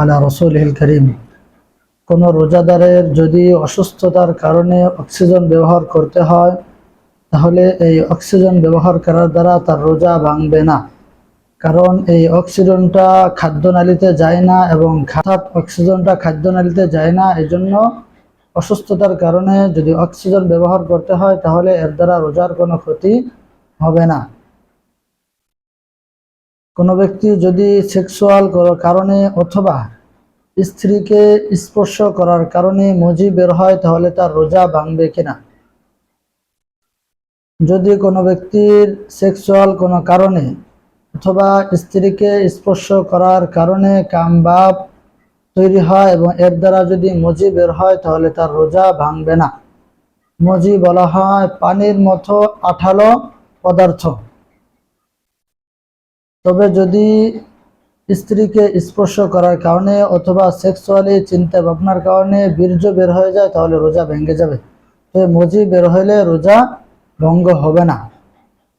আলা করিম। কোনো রোজাদারের যদি অসুস্থতার কারণে অক্সিজেন ব্যবহার করতে হয়, তাহলে এই অক্সিজেন ব্যবহার করার দ্বারা তার রোজা ভাঙবে না। কারণ এই অক্সিজেনটা খাদ্যনালীতে যায় না এবং খাত অক্সিজেনটা খাদ্যনালীতে যায় না এই জন্য অসুস্থতার কারণে যদি অক্সিজেন ব্যবহার করতে হয়, তাহলে এর দ্বারা রোজার কোনো ক্ষতি হবে না। কোনো ব্যক্তি যদি সেক্সুয়াল কারণে অথবা স্ত্রীকে স্পর্শ করার কারণে মজি বের হয়, তাহলে তার রোজা ভাঙবে কিনা? যদি কোনো ব্যক্তির সেক্সুয়াল কোনো কারণে অথবা স্ত্রীকে স্পর্শ করার কারণে কাম বাপ তৈরি হয় এবং এর দ্বারা যদি মজি বের হয়, তাহলে তার রোজা ভাঙবে না। মজি বলা হয় পানির মতো আঠালো পদার্থ। তবে যদি স্ত্রীকে স্পর্শ করার কারণে অথবা সেক্সুয়ালি চিন্তা ভাবনার কারণে বীর্য বের হয়ে যায়, তাহলে রোজা ভেঙে যাবে। তবে মজি বের হলে রোজা ভঙ্গ হবে না।